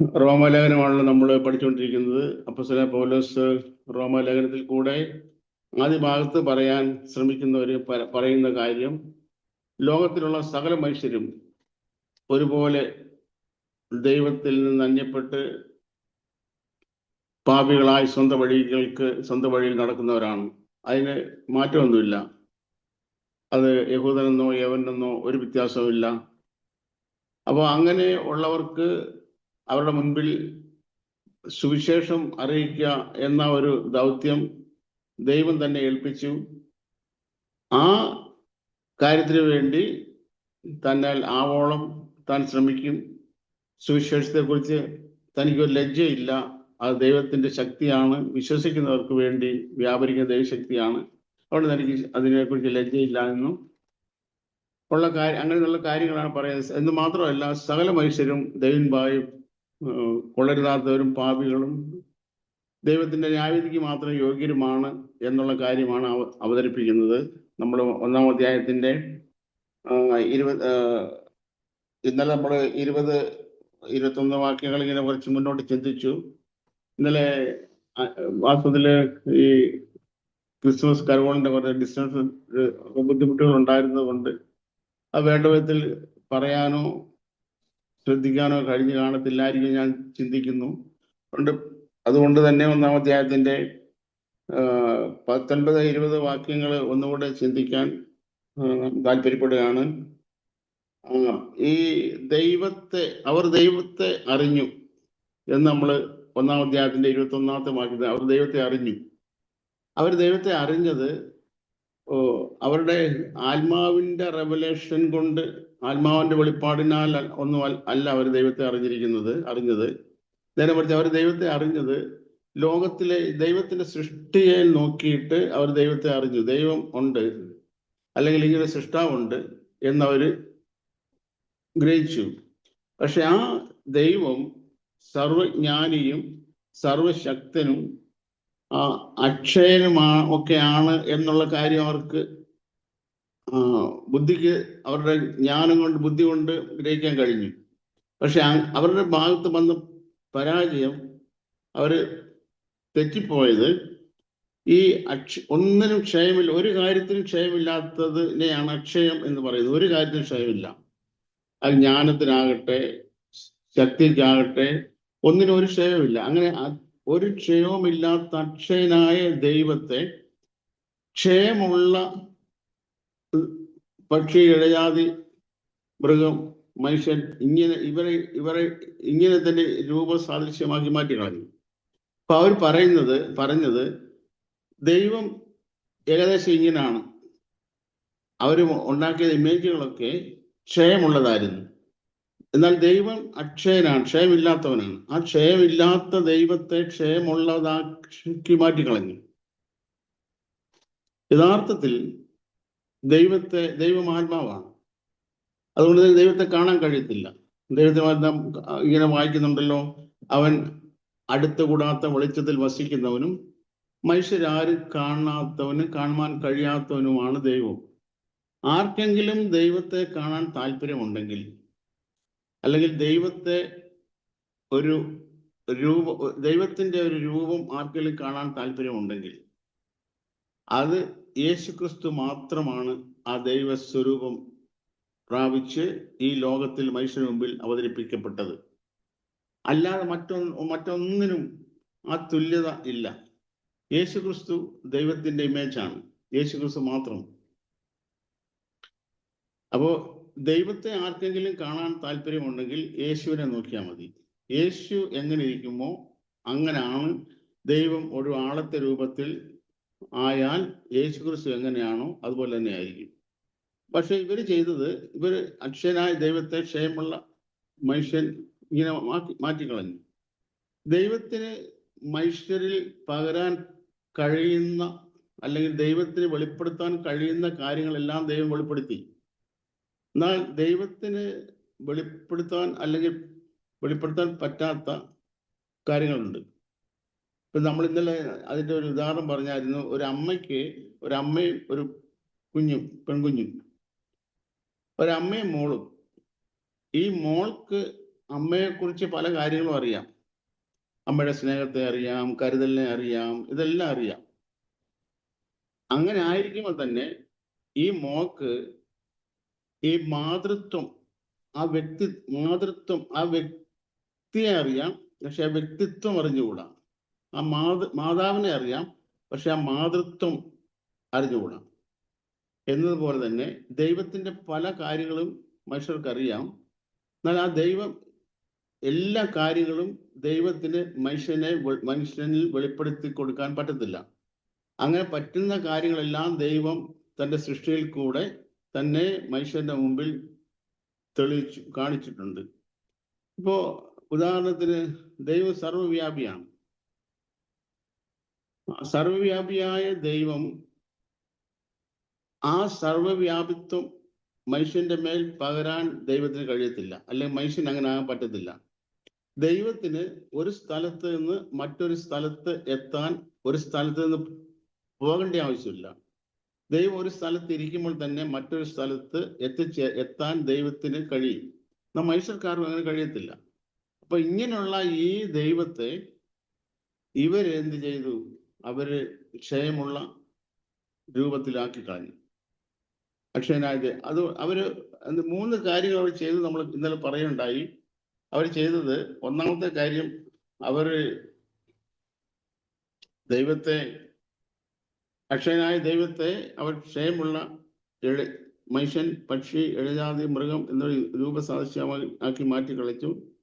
റോമാലേഖനമാണല്ലോ നമ്മൾ പഠിച്ചുകൊണ്ടിരിക്കുന്നത് അപ്പസ്വല പൗലോസ് റോമാലേഖനത്തിൽ കൂടെ ആദ്യ ഭാഗത്ത് പറയാൻ ശ്രമിക്കുന്ന ഒരു പറയുന്ന കാര്യം ലോകത്തിലുള്ള സകല മനുഷ്യരും ഒരുപോലെ ദൈവത്തിൽ നിന്ന് അന്യപ്പെട്ട് പാപികളായി സ്വന്തം വഴികൾക്ക് സ്വന്തം വഴിയിൽ നടക്കുന്നവരാണ്. അതിന് മാറ്റമൊന്നുമില്ല. അത് യഹൂദനെന്നോ യവനെന്നോ ഒരു വ്യത്യാസവുമില്ല. അപ്പോൾ അങ്ങനെ ഉള്ളവർക്ക് അവരുടെ മുൻപിൽ സുവിശേഷം അറിയിക്കുക എന്ന ഒരു ദൗത്യം ദൈവം തന്നെ ഏൽപ്പിച്ചു. ആ കാര്യത്തിന് വേണ്ടി തന്നാൽ ആവോളം താൻ ശ്രമിക്കും. സുവിശേഷത്തെക്കുറിച്ച് തനിക്കൊരു ലജ്ജയില്ല. അത് ദൈവത്തിന്റെ ശക്തിയാണ്. വിശ്വസിക്കുന്നവർക്ക് വേണ്ടി വ്യാപരിക്കുന്ന ദൈവശക്തിയാണ്. അതുകൊണ്ട് തനിക്ക് അതിനെക്കുറിച്ച് ലജ്ജയില്ല എന്നും ഉള്ള കാര്യം അങ്ങനെയുള്ള കാര്യങ്ങളാണ് പറയുന്നത്. എന്ന് മാത്രമല്ല സകല മനുഷ്യരും ദൈവൻപായും കൊള്ളരുതാത്തവരും പാപികളും ദൈവത്തിന്റെ ന്യായവിധിക്ക് മാത്രം യോഗ്യരുമാണ് എന്നുള്ള കാര്യമാണ് അവ- അവതരിപ്പിക്കുന്നത്. നമ്മൾ ഒന്നാം അധ്യായത്തിന്റെ ആ, ഇരുപത് ഇന്നലെ നമ്മൾ ഇരുപത് ഇരുപത്തൊന്ന് വാക്യങ്ങൾ ഇങ്ങനെ കുറച്ച് മുന്നോട്ട് ചിന്തിച്ചു. ഇന്നലെ വാസ്തവത്തിൽ ഈ ക്രിസ്മസ് കരോളിന്റെ കുറേ ഡിസ്റ്റൻസ് ബുദ്ധിമുട്ടുകൾ ഉണ്ടായിരുന്നത് കൊണ്ട് അത് വേണ്ട വിധത്തിൽ പറയാനോ ശ്രദ്ധിക്കാനോ കഴിഞ്ഞു കാണത്തില്ലായിരിക്കും ഞാൻ ചിന്തിക്കുന്നു. അതുകൊണ്ട് അതുകൊണ്ട് തന്നെ ഒന്നാം അധ്യായത്തിന്റെ പത്തൊൻപത് ഇരുപത് വാക്യങ്ങൾ ഒന്നുകൂടെ ചിന്തിക്കാൻ താല്പര്യപ്പെടുകയാണ്. ഈ ദൈവത്തെ അവർ ദൈവത്തെ അറിഞ്ഞു എന്ന് നമ്മൾ ഒന്നാം അധ്യായത്തിന്റെ ഇരുപത്തി ഒന്നാമത്തെ വാക്യത്തിൽ അവർ ദൈവത്തെ അറിഞ്ഞു. അവർ ദൈവത്തെ അറിഞ്ഞത് അവരുടെ ആത്മാവിന്റെ റെവലേഷൻ കൊണ്ട് ആത്മാവിന്റെ വെളിപ്പാടിനാൽ ഒന്നും അല്ല അവർ ദൈവത്തെ അറിഞ്ഞിരിക്കുന്നത് അറിഞ്ഞത്. നേരെ മറിച്ച് അവർ ദൈവത്തെ അറിഞ്ഞത് ലോകത്തിലെ ദൈവത്തിന്റെ സൃഷ്ടിയെ നോക്കിയിട്ട് അവർ ദൈവത്തെ അറിഞ്ഞു. ദൈവം ഉണ്ട് അല്ലെങ്കിൽ ഇങ്ങനെ സൃഷ്ടാവുണ്ട് എന്നവർ ഗ്രഹിച്ചു. പക്ഷെ ആ ദൈവം സർവജ്ഞാനിയും സർവശക്തനും ആ അക്ഷയനുമാ ഒക്കെയാണ് എന്നുള്ള കാര്യം അവർക്ക് ബുദ്ധിക്ക് അവരുടെ ജ്ഞാനം കൊണ്ട് ബുദ്ധി കൊണ്ട് ഗ്രഹിക്കാൻ കഴിഞ്ഞു. പക്ഷെ അവരുടെ ഭാഗത്ത് വന്ന പരാജയം അവർ തെറ്റിപ്പോയത് ഈ അക്ഷ ഒന്നിനും ക്ഷയമില്ല ഒരു കാര്യത്തിനും ക്ഷയമില്ലാത്തതിനെയാണ് അക്ഷയം എന്ന് പറയുന്നത്. ഒരു കാര്യത്തിനും ക്ഷയമില്ല. അത് ജ്ഞാനത്തിനാകട്ടെ ശക്തിക്കാകട്ടെ ഒന്നിനും ഒരു ക്ഷയമില്ല അങ്ങനെ ഒരു ക്ഷയവുമില്ലാത്ത അക്ഷയനായ ദൈവത്തെ ക്ഷയമുള്ള പക്ഷി ഇഴജാതി മൃഗം മനുഷ്യൻ ഇങ്ങനെ ഇവരെ ഇവരെ ഇങ്ങനെ തന്നെ രൂപസാദൃശ്യമാക്കി മാറ്റി കളഞ്ഞു. അപ്പൊ അവർ പറയുന്നത് പറഞ്ഞത് ദൈവം ഏകദേശം ഇങ്ങനെയാണ് അവർ ഉണ്ടാക്കിയ ഇമേജുകളൊക്കെ ക്ഷയമുള്ളതായിരുന്നു. എന്നാൽ ദൈവം അക്ഷയനാണ് ക്ഷയമില്ലാത്തവനാണ്. ആ ക്ഷയമില്ലാത്ത ദൈവത്തെ ക്ഷയമുള്ളതാക്കി മാറ്റിക്കളഞ്ഞു യഥാർത്ഥത്തിൽ ദൈവത്തെ ദൈവം ആത്മാവാണ് അതുകൊണ്ട് ദൈവത്തെ കാണാൻ കഴിയത്തില്ല. ദൈവത്തെ നാം ഇങ്ങനെ വായിക്കുന്നുണ്ടല്ലോ. അവൻ അടുത്ത് കൂടാത്ത വെളിച്ചത്തിൽ വസിക്കുന്നവനും മനുഷ്യരാരും കാണാത്തവന് കാണുവാൻ കഴിയാത്തവനുമാണ് ദൈവം. ആർക്കെങ്കിലും ദൈവത്തെ കാണാൻ താല്പര്യമുണ്ടെങ്കിൽ അല്ലെങ്കിൽ ദൈവത്തെ ഒരു രൂപ ദൈവത്തിന്റെ ഒരു രൂപം ആർക്കെങ്കിലും കാണാൻ താല്പര്യമുണ്ടെങ്കിൽ അത് യേശുക്രിസ്തു മാത്രമാണ് ആ ദൈവസ്വരൂപം പ്രാപിച്ച് ഈ ലോകത്തിൽ മനുഷ്യന് മുമ്പിൽ അവതരിപ്പിക്കപ്പെട്ടത്. അല്ലാതെ മറ്റൊന്ന് മറ്റൊന്നിനും ആ തുല്യത ഇല്ല. യേശുക്രിസ്തു ദൈവത്തിന്റെ ഇമേജാണ്. യേശുക്രിസ്തു മാത്രം. അപ്പോ ദൈവത്തെ ആർക്കെങ്കിലും കാണാൻ താല്പര്യമുണ്ടെങ്കിൽ യേശുവിനെ നോക്കിയാൽ മതി. യേശു എങ്ങനെ ഇരിക്കുമോ അങ്ങനെയാണ് ദൈവം ഒരു ആളത്തെ രൂപത്തിൽ ആയാൽ യേശുക്രിസ്തു എങ്ങനെയാണോ അതുപോലെ തന്നെ ആയിരിക്കും. പക്ഷെ ഇവർ ചെയ്തത് ഇവർ അക്ഷയനായ ദൈവത്തെ ക്ഷയമുള്ള മനുഷ്യൻ ഇങ്ങനെ മാറ്റി മാറ്റിക്കളഞ്ഞു. ദൈവത്തിന് മനുഷ്യരിൽ പകരാൻ കഴിയുന്ന അല്ലെങ്കിൽ ദൈവത്തിന് വെളിപ്പെടുത്താൻ കഴിയുന്ന കാര്യങ്ങളെല്ലാം ദൈവം വെളിപ്പെടുത്തി. എന്നാൽ ദൈവത്തിന് വെളിപ്പെടുത്താൻ അല്ലെങ്കിൽ വെളിപ്പെടുത്താൻ പറ്റാത്ത കാര്യങ്ങളുണ്ട്. ഇപ്പൊ നമ്മൾ ഇന്നലെ അതിന്റെ ഒരു ഉദാഹരണം പറഞ്ഞായിരുന്നു ഒരു അമ്മയ്ക്ക് ഒരു അമ്മയും ഒരു കുഞ്ഞും പെൺകുഞ്ഞും. ഒരമ്മയും മോളും. ഈ മോൾക്ക് അമ്മയെ കുറിച്ച് പല കാര്യങ്ങളും അറിയാം. അമ്മയുടെ സ്നേഹത്തെ അറിയാം കരുതലിനെ അറിയാം ഇതെല്ലാം അറിയാം. അങ്ങനെ ആയിരിക്കുമ്പോൾ തന്നെ ഈ മോക്ക് ഈ മാതൃത്വം ആ വ്യക്തി മാതൃത്വം ആ വ്യക്തിയെ അറിയാം പക്ഷെ ആ വ്യക്തിത്വം അറിഞ്ഞുകൂടാ. ആ മാത മാതാവിനെ അറിയാം പക്ഷെ ആ മാതൃത്വം അറിഞ്ഞുകൂടാം. എന്നതുപോലെ തന്നെ ദൈവത്തിന്റെ പല കാര്യങ്ങളും മനുഷ്യർക്കറിയാം. എന്നാൽ ആ ദൈവം എല്ലാ കാര്യങ്ങളും ദൈവത്തിന് മനുഷ്യനെ മനുഷ്യനിൽ വെളിപ്പെടുത്തി കൊടുക്കാൻ പറ്റത്തില്ല. അങ്ങനെ പറ്റുന്ന കാര്യങ്ങളെല്ലാം ദൈവം തന്റെ സൃഷ്ടിയിൽ കൂടെ തന്നെ മനുഷ്യന്റെ മുമ്പിൽ തെളിയിച്ചു കാണിച്ചിട്ടുണ്ട്. ഇപ്പോ ഉദാഹരണത്തിന് ദൈവം സർവവ്യാപിയാണ് ആ സർവവ്യാപിയായ ദൈവം ആ സർവവ്യാപിത്വം മനുഷ്യന്റെ മേൽ പകരാൻ ദൈവത്തിന് കഴിയത്തില്ല. അല്ലെങ്കിൽ മനുഷ്യൻ അങ്ങനെ ആകാൻ പറ്റത്തില്ല. ദൈവത്തിന് ഒരു സ്ഥലത്ത് നിന്ന് മറ്റൊരു സ്ഥലത്ത് എത്താൻ ഒരു സ്ഥലത്ത് നിന്ന് പോകേണ്ട ആവശ്യമില്ല. ദൈവം ഒരു സ്ഥലത്ത് ഇരിക്കുമ്പോൾ തന്നെ മറ്റൊരു സ്ഥലത്ത് എത്തിച്ചേ എത്താൻ ദൈവത്തിന് കഴിയും. നാം മനുഷ്യർക്കാർക്കും അങ്ങനെ കഴിയത്തില്ല. അപ്പൊ ഇങ്ങനെയുള്ള ഈ ദൈവത്തെ ഇവരെന്ത് ചെയ്തു? അവർ ക്ഷയമുള്ള രൂപത്തിലാക്കി കളഞ്ഞു. അക്ഷയനായത് അത് അവർ മൂന്ന് കാര്യങ്ങൾ അവർ ചെയ്ത് നമ്മൾ ഇന്നലെ പറയുണ്ടായി അവർ ചെയ്തത് ഒന്നാമത്തെ കാര്യം അവർ ദൈവത്തെ അക്ഷയനായ ദൈവത്തെ അവർ ക്ഷയമുള്ള എഴു മനുഷ്യൻ പക്ഷി എഴുതാതി മൃഗം എന്നൊരു രൂപസാദൃശ്യമായി ആക്കി മാറ്റി കളിച്ചു.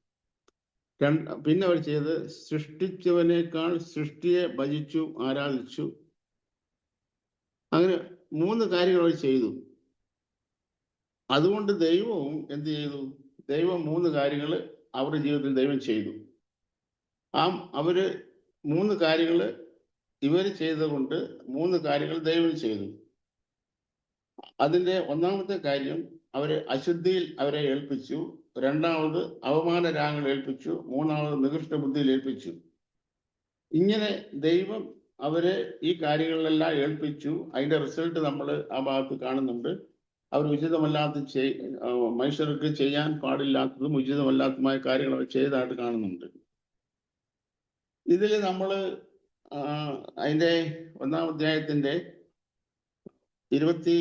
പിന്നെ അവർ ചെയ്ത് സൃഷ്ടിച്ചവനേക്കാൾ സൃഷ്ടിയെ ഭജിച്ചു ആരാധിച്ചു. അങ്ങനെ മൂന്ന് കാര്യങ്ങൾ അവർ ചെയ്തു. അതുകൊണ്ട് ദൈവവും എന്ത് ചെയ്തു? ദൈവം മൂന്ന് കാര്യങ്ങൾ അവരുടെ ജീവിതത്തിൽ ദൈവം ചെയ്തു. ആ അവർ മൂന്ന് കാര്യങ്ങൾ ഇവർ ചെയ്തുകൊണ്ട് മൂന്ന് കാര്യങ്ങൾ ദൈവം ചെയ്തു. അതിന്റെ ഒന്നാമത്തെ കാര്യം അവരെ അശുദ്ധിയിൽ അവരെ ഏൽപ്പിച്ചു. രണ്ടാമത് അവമാന രാഗങ്ങൾ ഏൽപ്പിച്ചു മൂന്നാമത് നികൃഷ്ട ബുദ്ധിയിൽ ഏൽപ്പിച്ചു ഇങ്ങനെ ദൈവം അവരെ ഈ കാര്യങ്ങളിലെല്ലാം ഏൽപ്പിച്ചു. അതിന്റെ റിസൾട്ട് നമ്മൾ ആ ഭാഗത്ത് കാണുന്നുണ്ട്. അവർ ഉചിതമല്ലാത്ത ചെയ് മനുഷ്യർക്ക് ചെയ്യാൻ പാടില്ലാത്തതും ഉചിതമല്ലാത്തതുമായ കാര്യങ്ങൾ അവർ ചെയ്തതായിട്ട് കാണുന്നുണ്ട്. ഇതിൽ നമ്മൾ അതിന്റെ ഒന്നാം അധ്യായത്തിന്റെ ഇരുപത്തി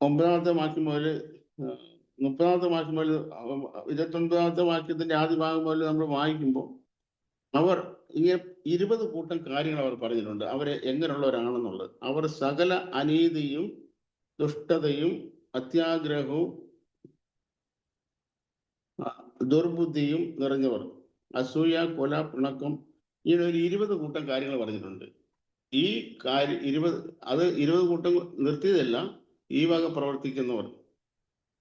ഒമ്പതാമത്തെ വാക്യം മുതൽ മുപ്പതാമത്തെ വാക്യം മുതൽ ഇരുപത്തി ഒൻപതാമത്തെ വാക്യത്തിന്റെ ആദ്യ ഭാഗം മുതൽ നമ്മൾ വായിക്കുമ്പോൾ അവർ ഇങ്ങനെ ഇരുപത് കൂട്ടം കാര്യങ്ങൾ അവർ പറഞ്ഞിട്ടുണ്ട്. അവരെ എങ്ങനെയുള്ളവരാണെന്നുള്ളത്. അവർ സകല അനീതിയും ദുഷ്ടതയും അത്യാഗ്രഹവും ദുർബുദ്ധിയും നിറഞ്ഞവർ. അസൂയ കൊല പിണക്കം ഇങ്ങനെ ഒരു ഇരുപത് കൂട്ടം കാര്യങ്ങൾ പറഞ്ഞിട്ടുണ്ട്. ഈ കാര്യം ഇരുപത് അത് ഇരുപത് കൂട്ടം നിർത്തിയതല്ല ഈ വക പ്രവർത്തിക്കുന്നവർ.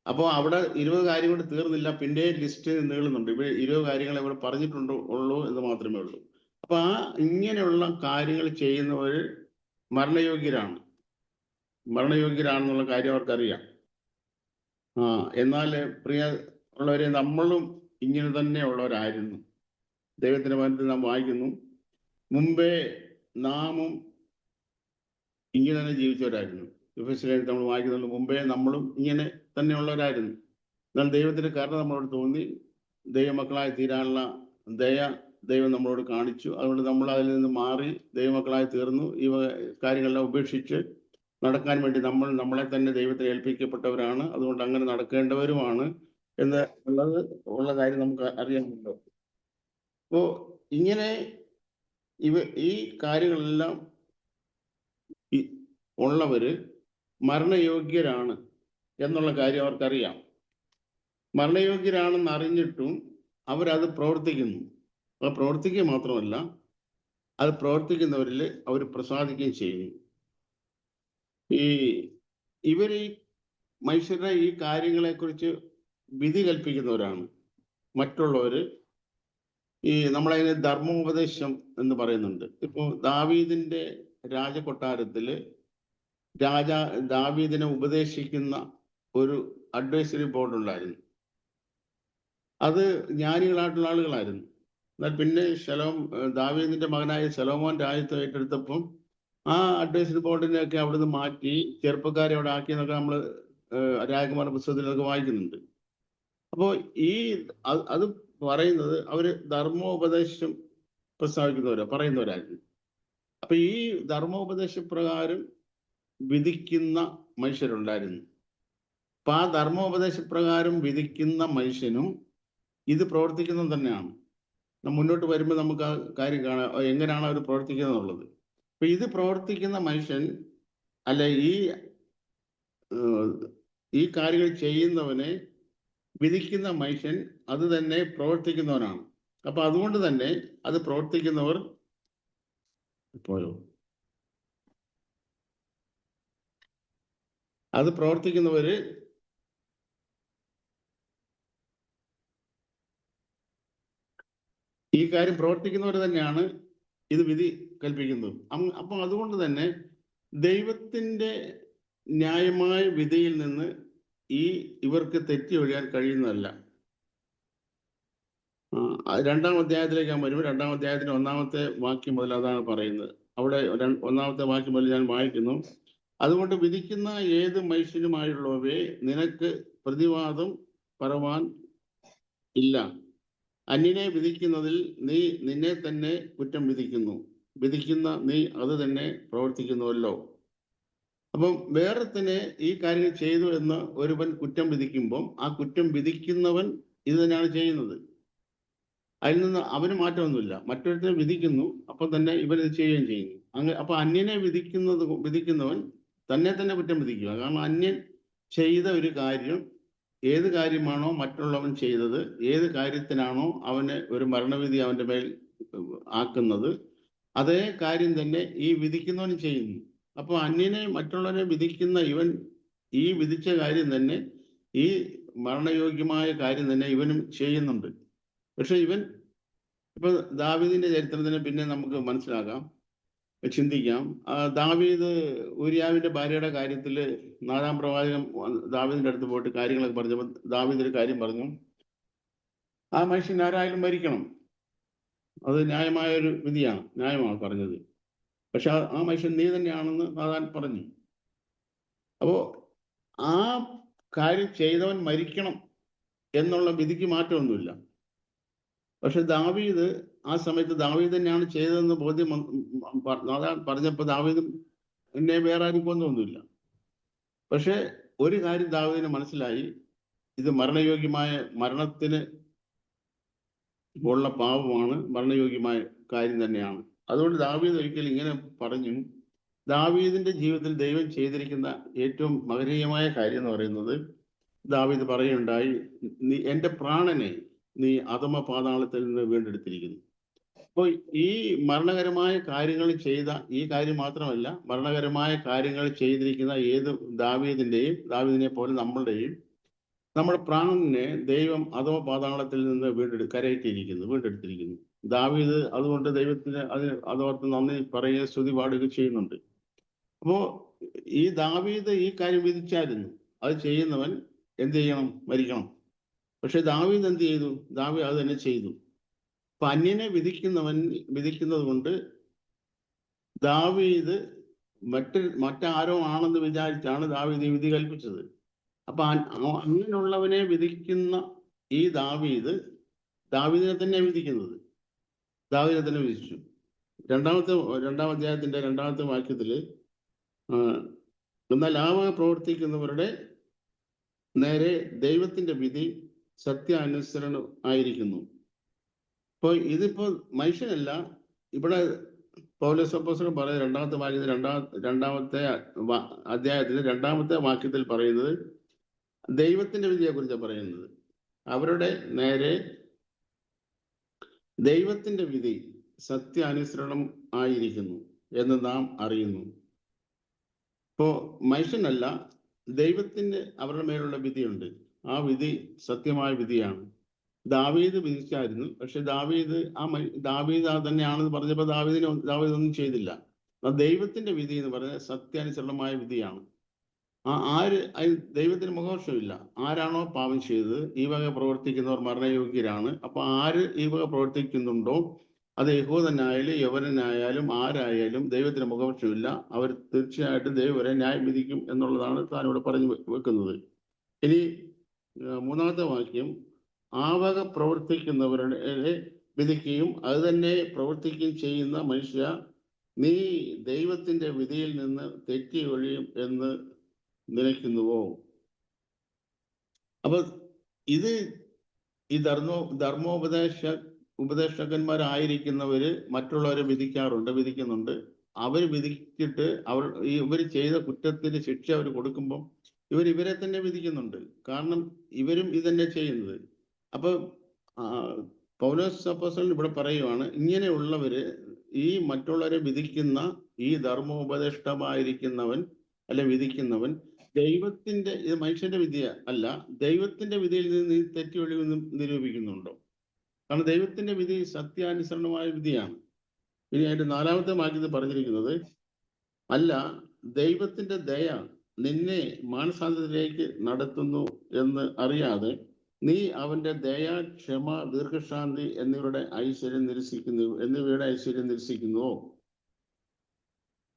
അപ്പോൾ അവിടെ ഇരുപത് കാര്യം കൊണ്ട് തീർന്നില്ല. പിന്നെ ലിസ്റ്റ് നീളുന്നുണ്ട്. ഇവിടെ ഇരുപത് കാര്യങ്ങൾ ഇവിടെ പറഞ്ഞിട്ടുണ്ടോ ഉള്ളൂ എന്ന് മാത്രമേ ഉള്ളൂ. അപ്പൊ ആ ഇങ്ങനെയുള്ള കാര്യങ്ങൾ ചെയ്യുന്നവർ മരണയോഗ്യരാണ്. മരണയോഗ്യരാണെന്നുള്ള കാര്യം അവർക്കറിയാം. ആ എന്നാൽ പ്രിയ ഉള്ളവരെ നമ്മളും ഇങ്ങനെ തന്നെ ഉള്ളവരായിരുന്നു. ദൈവത്തിന്റെ ഭവനത്തിൽ നാം വായിക്കുന്നു മുമ്പേ നാമും ഇങ്ങനെ തന്നെ ജീവിച്ചവരായിരുന്നു. നമ്മൾ വായിക്കുന്നുണ്ട് മുമ്പേ നമ്മളും ഇങ്ങനെ തന്നെയുള്ളവരായിരുന്നു. എന്നാൽ ദൈവത്തിന്റെ കരുണ നമ്മളോട് തോന്നി. ദൈവമക്കളായി തീരാനുള്ള ദയ ദൈവം നമ്മളോട് കാണിച്ചു. അതുകൊണ്ട് നമ്മൾ അതിൽ നിന്ന് മാറി ദൈവമക്കളായി തീർന്നു. ഈ കാര്യങ്ങളെ കാര്യങ്ങളെല്ലാം ഉപേക്ഷിച്ച് നടക്കാൻ വേണ്ടി നമ്മൾ നമ്മളെ തന്നെ ദൈവത്തിന് ഏൽപ്പിക്കപ്പെട്ടവരാണ്. അതുകൊണ്ട് അങ്ങനെ നടക്കേണ്ടവരുമാണ് എന്ന് ഉള്ളത് ഉള്ള കാര്യം നമുക്ക് അറിയാമല്ലോ. അപ്പോ ഇങ്ങനെ ഇവ ഈ കാര്യങ്ങളെല്ലാം ഉള്ളവര് മരണയോഗ്യരാണ്. എന്നുള്ള കാര്യം അവർക്കറിയാം. മരണയോഗ്യരാണെന്ന് അറിഞ്ഞിട്ടും അവരത് പ്രവർത്തിക്കുന്നു. അത് പ്രവർത്തിക്കുക മാത്രമല്ല അത് പ്രവർത്തിക്കുന്നവരിൽ അവർ പ്രസാദിക്കുകയും ചെയ്യുന്നു ഈ ഇവർ ഈ മനുഷ്യരുടെ ഈ കാര്യങ്ങളെക്കുറിച്ച് വിധി കൽപ്പിക്കുന്നവരാണ്. മറ്റുള്ളവർ ഈ നമ്മളതിനെ ധർമ്മോപദേശം എന്ന് പറയുന്നുണ്ട്. ഇപ്പോൾ ദാവീദിന്റെ രാജകൊട്ടാരത്തിൽ രാജ ദാവീദിനെ ഉപദേശിക്കുന്ന ഒരു അഡ്വൈസറി ബോർഡ് ഉണ്ടായിരുന്നു. അത് ജ്ഞാനികളായിട്ടുള്ള ആളുകളായിരുന്നു. എന്നാൽ പിന്നെ ശലോം ദാവീദിന്റെ മകനായ ശലോമോൻ രാജ്യത്ത് ഏറ്റെടുത്തപ്പം ആ അഡ്വൈസറി ബോർഡിനെ ഒക്കെ അവിടുന്ന് മാറ്റി ചെറുപ്പക്കാരെ അവിടെ ആക്കിയെന്നൊക്കെ നമ്മൾ രാജകുമാര പുസ്തകത്തിലൊക്കെ വായിക്കുന്നുണ്ട്. അപ്പോൾ ഈ അത് പറയുന്നത് അവർ ധർമ്മോപദേശം പ്രസ്താവിക്കുന്നവരാ പറയുന്നവരായിരുന്നു. അപ്പൊ ഈ ധർമ്മോപദേശ പ്രകാരം വിധിക്കുന്ന മനുഷ്യരുണ്ടായിരുന്നു. അപ്പൊ ആ ധർമ്മോപദേശപ്രകാരം വിധിക്കുന്ന മനുഷ്യനും ഇത് പ്രവർത്തിക്കുന്നത് തന്നെയാണ്. മുന്നോട്ട് വരുമ്പോൾ നമുക്ക് ആ കാര്യം കാണാം എങ്ങനെയാണ് അവർ പ്രവർത്തിക്കുന്നത് എന്നുള്ളത് അപ്പൊ ഇത് പ്രവർത്തിക്കുന്ന മനുഷ്യൻ അല്ലെ ഈ ഈ കാര്യങ്ങൾ ചെയ്യുന്നവനെ വിധിക്കുന്ന മനുഷ്യൻ അത് തന്നെ പ്രവർത്തിക്കുന്നവനാണ്. അപ്പൊ അതുകൊണ്ട് തന്നെ അത് പ്രവർത്തിക്കുന്നവർ പോയോ? അത് പ്രവർത്തിക്കുന്നവര് ഈ കാര്യം പ്രവർത്തിക്കുന്നവർ തന്നെയാണ് ഇത് വിധി കൽപ്പിക്കുന്നത്. അപ്പൊ അതുകൊണ്ട് തന്നെ ദൈവത്തിന്റെ ന്യായമായ വിധിയിൽ നിന്ന് ഈ ഇവർക്ക് തെറ്റി ഒഴിയാൻ കഴിയുന്നതല്ല. രണ്ടാം അധ്യായത്തിലേക്ക് ഞാൻ വരുമ്പോൾ രണ്ടാം അധ്യായത്തിന്റെ ഒന്നാമത്തെ വാക്യം മുതൽ അതാണ് പറയുന്നത്. അവിടെ ഒന്നാമത്തെ വാക്യം മുതൽ ഞാൻ വായിക്കുന്നു. അതുകൊണ്ട് വിധിക്കുന്ന ഏത് മനുഷ്യനുമായുള്ളവയെ നിനക്ക് പ്രതിവാദം പറവാൻ ഇല്ല. അന്യനെ വിധിക്കുന്നതിൽ നീ നിന്നെ തന്നെ കുറ്റം വിധിക്കുന്നു. വിധിക്കുന്ന നീ അത് തന്നെ പ്രവർത്തിക്കുന്നുവല്ലോ. അപ്പം വേറെ തന്നെ ഈ കാര്യങ്ങൾ ചെയ്തു എന്ന് ഒരുവൻ കുറ്റം വിധിക്കുമ്പം ആ കുറ്റം വിധിക്കുന്നവൻ ഇത് തന്നെയാണ് ചെയ്യുന്നത്. അതിൽ നിന്ന് അവന് മാറ്റമൊന്നുമില്ല. മറ്റൊരുത്തിനെ വിധിക്കുന്നു അപ്പൊ തന്നെ ഇവൻ ഇത് ചെയ്യുകയും ചെയ്യുന്നു. അങ്ങനെ അപ്പൊ അന്യനെ വിധിക്കുന്നത് വിധിക്കുന്നവൻ തന്നെ തന്നെ കുറ്റം വിധിക്കുക. കാരണം അന്യൻ ചെയ്ത ഒരു കാര്യം ഏത് കാര്യമാണോ മറ്റുള്ളവൻ ചെയ്തത് ഏത് കാര്യത്തിനാണോ അവന് ഒരു മരണവിധി അവന്റെ മേൽ ആക്കുന്നത് അതേ കാര്യം തന്നെ ഈ വിധിക്കുന്നവൻ ചെയ്യുന്നു. അപ്പൊ അന്യനെ മറ്റുള്ളവരെ വിധിക്കുന്ന ഇവൻ ഈ വിധിച്ച കാര്യം തന്നെ ഈ മരണയോഗ്യമായ കാര്യം തന്നെ ഇവനും ചെയ്യുന്നുണ്ട്. പക്ഷെ ഇവൻ ഇപ്പൊ ദാവീദിന്റെ ചരിത്രത്തിന് പിന്നെ നമുക്ക് മനസ്സിലാക്കാം. ചിന്തിക്കാം. ദാവീദ് ഊര്യാവിന്റെ ഭാര്യയുടെ കാര്യത്തിൽ നാലാം പ്രവാചകൻ ദാവീദിന്റെ അടുത്ത് പോയിട്ട് കാര്യങ്ങളൊക്കെ പറഞ്ഞപ്പോൾ ദാവീദ് ഒരു കാര്യം പറഞ്ഞു. ആ മനുഷ്യൻ ആരായാലും മരിക്കണം. അത് ന്യായമായ ഒരു വിധിയാണ്. ന്യായമാണ് പറഞ്ഞത്. പക്ഷെ ആ മനുഷ്യൻ നീ തന്നെയാണെന്ന് നാദാൻ പറഞ്ഞു. അപ്പോ ആ കാര്യം ചെയ്തവൻ മരിക്കണം എന്നുള്ള വിധിക്ക് മാറ്റമൊന്നുമില്ല. പക്ഷെ ദാവീദ് ആ സമയത്ത് ദാവീദ് തന്നെയാണ് ചെയ്തതെന്ന് ബോധ്യം പറഞ്ഞപ്പോൾ ദാവീദിനെ വേറെ ആരും കൊന്നൊന്നുമില്ല പക്ഷെ ഒരു കാര്യം ദാവീദിന് മനസ്സിലായി. ഇത് മരണയോഗ്യമായ മരണത്തിന് ഉള്ള പാപമാണ് മരണയോഗ്യമായ കാര്യം തന്നെയാണ്. അതുകൊണ്ട് ദാവീദ് ഒരിക്കൽ ഇങ്ങനെ പറഞ്ഞു ദാവീദിന്റെ ജീവിതത്തിൽ ദൈവം ചെയ്തിരിക്കുന്ന ഏറ്റവും മകനീയമായ കാര്യം എന്ന് പറയുന്നത് ദാവീദ് പറയുണ്ടായി എന്റെ പ്രാണനെ നീ അധമ പാതാളത്തിൽ നിന്ന് വീണ്ടെടുത്തിരിക്കുന്നു. അപ്പോൾ ഈ മരണകരമായ കാര്യങ്ങൾ ചെയ്ത ഈ കാര്യം മാത്രമല്ല മരണകരമായ കാര്യങ്ങൾ ചെയ്തിരിക്കുന്ന ഏത് ദാവീദിന്റെയും ദാവീദിനെ പോലെ നമ്മളുടെയും നമ്മുടെ പ്രാണനെ ദൈവം അധമ പാതാളത്തിൽ നിന്ന് വീണ്ടെടു കരയറ്റിയിരിക്കുന്നു വീണ്ടെടുത്തിരിക്കുന്നു. ദാവീദ് അതുകൊണ്ട് ദൈവത്തിന് അതിന് അതോർത്ത് നന്ദി പറയുകയും സ്തുതി പാടുകയും ചെയ്യുന്നുണ്ട്. അപ്പോ ഈ ദാവീദ് ഈ കാര്യം വിധിച്ചായിരുന്നു. അത് ചെയ്യുന്നവൻ എന്ത് ചെയ്യണം? മരിക്കണം. പക്ഷെ ദാവീദ് എന്ത് ചെയ്തു? ദാവീദ് അത് തന്നെ ചെയ്തു. അപ്പൊ അന്യനെ വിധിക്കുന്നവൻ വിധിക്കുന്നത് കൊണ്ട് ദാവീദ് മറ്റ് മറ്റാരോ ആണെന്ന് വിചാരിച്ചാണ് ദാവീദ് വിധി കൽപ്പിച്ചത്. അപ്പൊ അങ്ങനെയുള്ളവനെ വിധിക്കുന്ന ഈ ദാവീദ് ദാവീദിനെ തന്നെ വിധിക്കുന്നത്. ദാവീദിനെ തന്നെ വിധിച്ചു. രണ്ടാമത്തെ രണ്ടാം അധ്യായത്തിന്റെ രണ്ടാമത്തെ വാക്യത്തിൽ എന്നാൽ ആ വക പ്രവർത്തിക്കുന്നവരുടെ നേരെ ദൈവത്തിന്റെ വിധി സത്യാനുസരണം ആയിരിക്കുന്നു. ഇപ്പോൾ ഇതിപ്പോ മനുഷ്യനല്ല ഇവിടെ പൗലസപ്പോസനം പറയുന്നത് രണ്ടാമത്തെ വാക്യത്തിൽ രണ്ടാമത്തെ രണ്ടാമത്തെ അധ്യായത്തിൽ രണ്ടാമത്തെ വാക്യത്തിൽ പറയുന്നത് ദൈവത്തിന്റെ വിധിയെ കുറിച്ചാണ് പറയുന്നത്. അവരുടെ നേരെ ദൈവത്തിന്റെ വിധി സത്യാനുസരണം ആയിരിക്കുന്നു എന്ന് നാം അറിയുന്നു. ഇപ്പോ മനുഷ്യനല്ല ദൈവത്തിന്റെ അവരുടെ മേലുള്ള വിധിയുണ്ട്. ആ വിധി സത്യമായ വിധിയാണ്. ദാവീദ് വിധിച്ചായിരുന്നു. പക്ഷെ ദാവീദ് ആ ദാവീദ് ആ തന്നെയാണെന്ന് പറഞ്ഞപ്പോൾ ദാവീദിനെ ദാവീദ് ഒന്നും ചെയ്തില്ല. ദൈവത്തിന്റെ വിധി എന്ന് പറയുന്നത് സത്യാനുസരണമായ വിധിയാണ്. ആ ആര് ദൈവത്തിന് മുഖവർഷമില്ല ആരാണോ പാപം ചെയ്തത്? ഈ വക പ്രവർത്തിക്കുന്നവർ മരണയോഗ്യരാണ്. അപ്പൊ ആര് ഈ വക പ്രവർത്തിക്കുന്നുണ്ടോ? അത് യഹൂദനായാലും യവനനായാലും ആരായാലും ദൈവത്തിന് മുഖപക്ഷമില്ല അവർ തീർച്ചയായിട്ടും ദൈവം വരെ ന്യായം വിധിക്കും എന്നുള്ളതാണ് താൻ ഇവിടെ പറഞ്ഞു വെക്കുന്നത്. ഇനി മൂന്നാമത്തെ വാക്യം ആവക പ്രവർത്തിക്കുന്നവരുടെ വിധിക്കുകയും അത് തന്നെ പ്രവർത്തിക്കുകയും ചെയ്യുന്ന മനുഷ്യ നീ ദൈവത്തിന്റെ വിധിയിൽ നിന്ന് തെറ്റി ഒഴിയും എന്ന് നിലയ്ക്കുന്നുവോ? അപ്പൊ ഇത് ഈ ധർമ്മോ ധർമ്മോപദേശ ഉപദേശകന്മാരായിരിക്കുന്നവര് മറ്റുള്ളവരെ വിധിക്കാറുണ്ട് വിധിക്കുന്നുണ്ട്. അവർ വിധിച്ചിട്ട് അവർ ഈ ഇവർ ചെയ്ത കുറ്റത്തിന് ശിക്ഷ അവർ കൊടുക്കുമ്പോൾ ഇവർ ഇവരെ തന്നെ വിധിക്കുന്നുണ്ട്. കാരണം ഇവരും ഇതന്നെ ചെയ്യുന്നത്. അപ്പൊ പൗലോസ് അപ്പോസ്തലൻ ഇവിടെ പറയുവാണ് ഇങ്ങനെയുള്ളവര് ഈ മറ്റുള്ളവരെ വിധിക്കുന്ന ഈ ധർമ്മോപദേഷ്ടമായിരിക്കുന്നവൻ അല്ലെ വിധിക്കുന്നവൻ ദൈവത്തിന്റെ ഇത് മനുഷ്യന്റെ വിധിയ അല്ല ദൈവത്തിന്റെ വിധിയിൽ നിന്ന് ഈ തെറ്റി ഒഴിവ് നിരൂപിക്കുന്നുണ്ടോ? കാരണം ദൈവത്തിന്റെ വിധി സത്യാനുസരണമായ വിധിയാണ്. ഇനി അതിന്റെ നാലാമത്തെ വാക്യത്തിൽ പറഞ്ഞിരിക്കുന്നത് അല്ല ദൈവത്തിന്റെ ദയ നിന്നെ മാനസാന്തരത്തിലേക്ക് നടത്തുന്നു എന്ന് അറിയാതെ നീ അവന്റെ ദയ ക്ഷമ ദീർഘശാന്തി എന്നിവരുടെ ഐശ്വര്യം നിരസിക്കുന്നു എന്നിവയുടെ ഐശ്വര്യം നിരസിക്കുന്നുവോ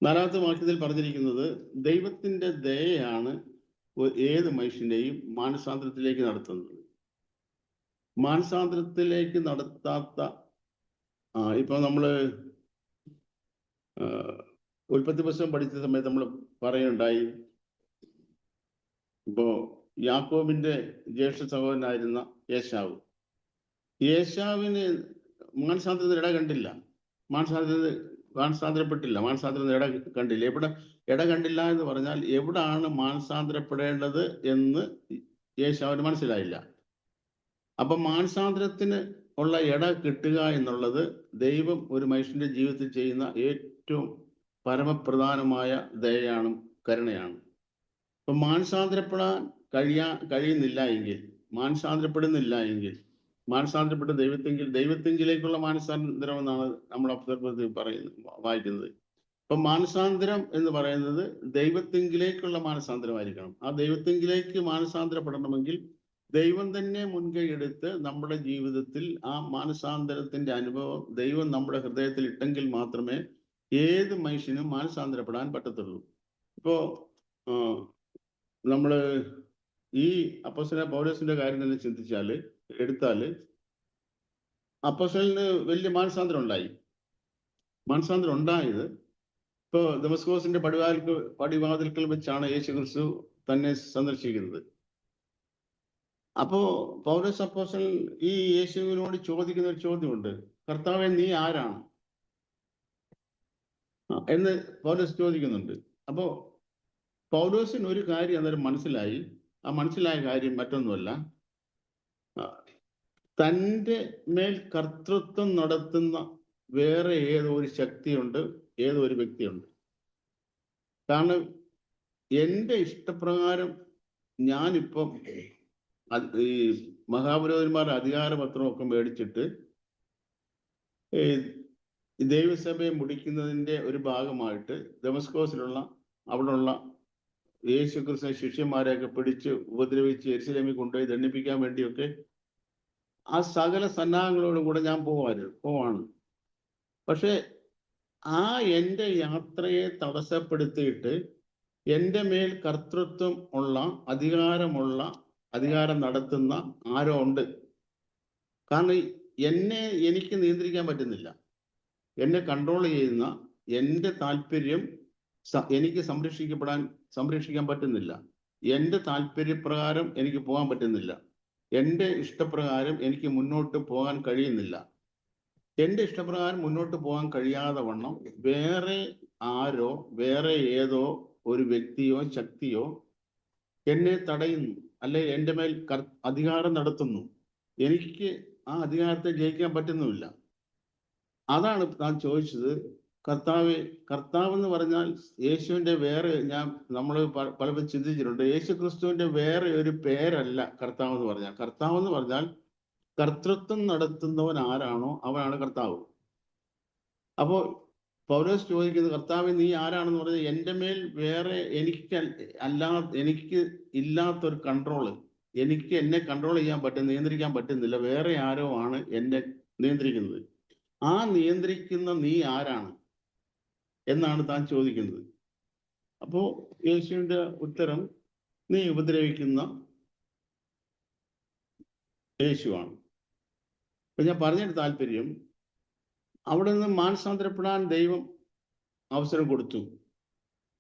നാലാമത്തെ വാക്യത്തിൽ പറഞ്ഞിരിക്കുന്നത് ദൈവത്തിന്റെ ദയയാണ് ഏത് മനുഷ്യന്റെയും മാനസാന്തരത്തിലേക്ക് നടത്തുന്നത്. മാനസാന്തരത്തിലേക്ക് നടത്താത്ത ആ ഇപ്പൊ നമ്മൾ ഉൽപ്പത്തി പുസ്തകം പഠിച്ച സമയത്ത് നമ്മൾ പറയുണ്ടായി ഇപ്പോ യാക്കോബിന്റെ ജ്യേഷ്ഠ സഹോദരനായിരുന്ന യേശാവ് യേശാവിന് മാനസാന്തരത്തിന് ഇട കണ്ടില്ല. മാനസാന്തര മാനസാന്തരപ്പെട്ടില്ല. മാനസാന്തരത്തിന് ഇട കണ്ടില്ല. എവിടെ ഇട കണ്ടില്ല എന്ന് പറഞ്ഞാൽ എവിടാണ് മാനസാന്തരപ്പെടേണ്ടത് എന്ന് യേശാവിന് മനസ്സിലായില്ല. അപ്പൊ മാനസാന്തരത്തിന് ഉള്ള ഇട കിട്ടുക എന്നുള്ളത് ദൈവം ഒരു മനുഷ്യന്റെ ജീവിതത്തിൽ ചെയ്യുന്ന ഏറ്റവും പരമപ്രധാനമായ ദയയാണ് കരുണയാണ്. അപ്പൊ മാനസാന്തരപ്പെടാൻ കഴിയാ കഴിയുന്നില്ല എങ്കിൽ മാനസാന്തരപ്പെടുന്നില്ല എങ്കിൽ മാനസാന്തരപ്പെട്ട് ദൈവത്തെങ്കിൽ ദൈവത്തെങ്കിലേക്കുള്ള മാനസാന്തരം എന്നാണ് നമ്മൾ അബ്സർവത്തിൽ പറയുന്നത് വായിക്കുന്നത്. ഇപ്പൊ മാനസാന്തരം എന്ന് പറയുന്നത് ദൈവത്തെങ്കിലേക്കുള്ള മാനസാന്തരമായിരിക്കണം. ആ ദൈവത്തെങ്കിലേക്ക് മാനസാന്തരപ്പെടണമെങ്കിൽ ദൈവം തന്നെ മുൻകൈ എടുത്ത് നമ്മുടെ ജീവിതത്തിൽ ആ മാനസാന്തരത്തിന്റെ അനുഭവം ദൈവം നമ്മുടെ ഹൃദയത്തിൽ ഇട്ടെങ്കിൽ മാത്രമേ ഏത് മനുഷ്യനും മാനസാന്തരപ്പെടാൻ പറ്റത്തുള്ളൂ. ഇപ്പോ ആ, നമ്മൾ ഈ അപ്പസന പൗലോസിന്റെ കാര്യം തന്നെ ചിന്തിച്ചാൽ എടുത്താൽ അപ്പസലിന് വലിയ മാനസാന്തരം ഉണ്ടായി. മാനസാന്തരം ഉണ്ടായത് ഇപ്പോ ദമസ്കോസിന്റെ പടിവാതിൽക്കൽ പടിവാതിൽക്കൽ വെച്ചാണ് യേശു ക്രിസ്തു തന്നെ സന്ദർശിക്കുന്നത്. അപ്പോ പൗരസ് അപ്പോസൽ ഈ യേശുവിനോട് ചോദിക്കുന്ന ഒരു ചോദ്യമുണ്ട്. കർത്താവെ നീ ആരാണ്? എന്ന് പൗരസ് ചോദിക്കുന്നുണ്ട്. അപ്പോ പൗലോസിന് ഒരു കാര്യം അന്നേരം മനസ്സിലായി. ആ മനസ്സിലായ കാര്യം മറ്റൊന്നുമല്ല. തന്റെ മേൽ കർത്തൃത്വം നടത്തുന്ന വേറെ ഏതോ ഒരു ശക്തിയുണ്ട് ഏതോ ഒരു വ്യക്തിയുണ്ട്. കാരണം എന്റെ ഇഷ്ടപ്രകാരം ഞാനിപ്പം ഈ മഹാപുരോഹിതന്മാരുടെ അധികാരപത്രമൊക്കെ മേടിച്ചിട്ട് ദൈവസഭയെ മുടിക്കുന്നതിന്റെ ഒരു ഭാഗമായിട്ട് ഡെമസ്കോസിലുള്ള അവിടെയുള്ള യേശു ക്രിസ്തു ശിഷ്യന്മാരെയൊക്കെ പിടിച്ച് ഉപദ്രവിച്ച് എരിശിലേമി കൊണ്ടുപോയി ദണ്ഡിപ്പിക്കാൻ വേണ്ടിയൊക്കെ ആ സകല സന്നാഹങ്ങളോടും കൂടെ ഞാൻ പോവാറ് പോവാണ്. പക്ഷെ ആ എന്റെ യാത്രയെ തടസ്സപ്പെടുത്തിയിട്ട് എന്റെ മേൽ കർത്തൃത്വം ഉള്ള അധികാരമുള്ള അധികാരം നടത്തുന്ന ആരോ ഉണ്ട്. കാരണം എന്നെ എനിക്ക് നിയന്ത്രിക്കാൻ പറ്റുന്നില്ല. എന്നെ കൺട്രോൾ ചെയ്യുന്ന എന്റെ താല്പര്യം എനിക്ക് സംരക്ഷിക്കപ്പെടാൻ സംരക്ഷിക്കാൻ പറ്റുന്നില്ല. എന്റെ താല്പര്യപ്രകാരം എനിക്ക് പോകാൻ പറ്റുന്നില്ല. എന്റെ ഇഷ്ടപ്രകാരം എനിക്ക് മുന്നോട്ട് പോകാൻ കഴിയുന്നില്ല. എന്റെ ഇഷ്ടപ്രകാരം മുന്നോട്ട് പോകാൻ കഴിയാതെ വണ്ണം വേറെ ആരോ വേറെ ഏതോ ഒരു വ്യക്തിയോ ശക്തിയോ എന്നെ തടയുന്നു. അല്ലെ എന്റെ മേൽ അധികാരം നടത്തുന്നു. എനിക്ക് ആ അധികാരത്തെ ജയിക്കാൻ പറ്റുന്നുമില്ല. അതാണ് താൻ ചോദിച്ചത്. കർത്താവ് കർത്താവ് എന്ന് പറഞ്ഞാൽ യേശുവിന്റെ വേറെ ഞാൻ നമ്മൾ പലപ്പോഴും ചിന്തിച്ചിട്ടുണ്ട്. യേശു ക്രിസ്തുവിന്റെ വേറെ ഒരു പേരല്ല കർത്താവ് എന്ന് പറഞ്ഞാൽ. കർത്താവ് എന്ന് പറഞ്ഞാൽ കർത്തൃത്വം നടത്തുന്നവൻ ആരാണോ അവനാണ് കർത്താവ്. അപ്പോൾ പൗലോസ് ചോദിക്കുന്നത് കർത്താവ് നീ ആരാണെന്ന് പറഞ്ഞാൽ എന്റെ മേൽ വേറെ എനിക്ക് അല്ലാ എനിക്ക് ഇല്ലാത്തൊരു കൺട്രോൾ എനിക്ക് എന്നെ കൺട്രോൾ ചെയ്യാൻ പറ്റും നിയന്ത്രിക്കാൻ പറ്റുന്നില്ല. വേറെ ആരോ ആണ് എന്നെ നിയന്ത്രിക്കുന്നത്. ആ നിയന്ത്രിക്കുന്ന നീ ആരാണ്? എന്നാണ് താൻ ചോദിക്കുന്നത്. അപ്പോ യേശുവിന്റെ ഉത്തരം നീ ഉപദ്രവിക്കുന്ന യേശുവാണ്. അപ്പൊ ഞാൻ പറഞ്ഞൊരു താല്പര്യം അവിടെ നിന്ന് മാനസാന്തരപ്പെടാൻ ദൈവം അവസരം കൊടുത്തു.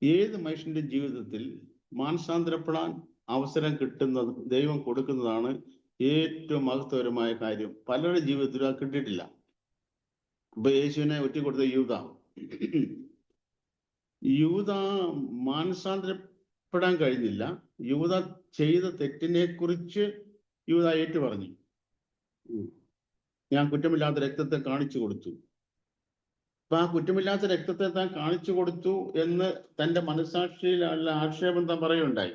ഏത് മനുഷ്യന്റെ ജീവിതത്തിൽ മാനസാന്തരപ്പെടാൻ അവസരം കിട്ടുന്നത് ദൈവം കൊടുക്കുന്നതാണ് ഏറ്റവും മഹത്വപരമായ കാര്യം. പലരുടെ ജീവിതത്തിലും അത് കിട്ടിയിട്ടില്ല. ഇപ്പൊ യേശുവിനെ ഒറ്റ കൊടുത്ത യൂത യൂത മാനസാന്തരപ്പെടാൻ കഴിഞ്ഞില്ല. യൂത ചെയ്ത തെറ്റിനെ കുറിച്ച് യൂത ഏറ്റു പറഞ്ഞു ഞാൻ കുറ്റമില്ലാത്ത രക്തത്തെ കാണിച്ചു കൊടുത്തു. അപ്പൊ ആ കുറ്റമില്ലാത്ത രക്തത്തെ താൻ കാണിച്ചു കൊടുത്തു എന്ന് തന്റെ മനസാക്ഷിയിലുള്ള ആക്ഷേപം താൻ പറയുണ്ടായി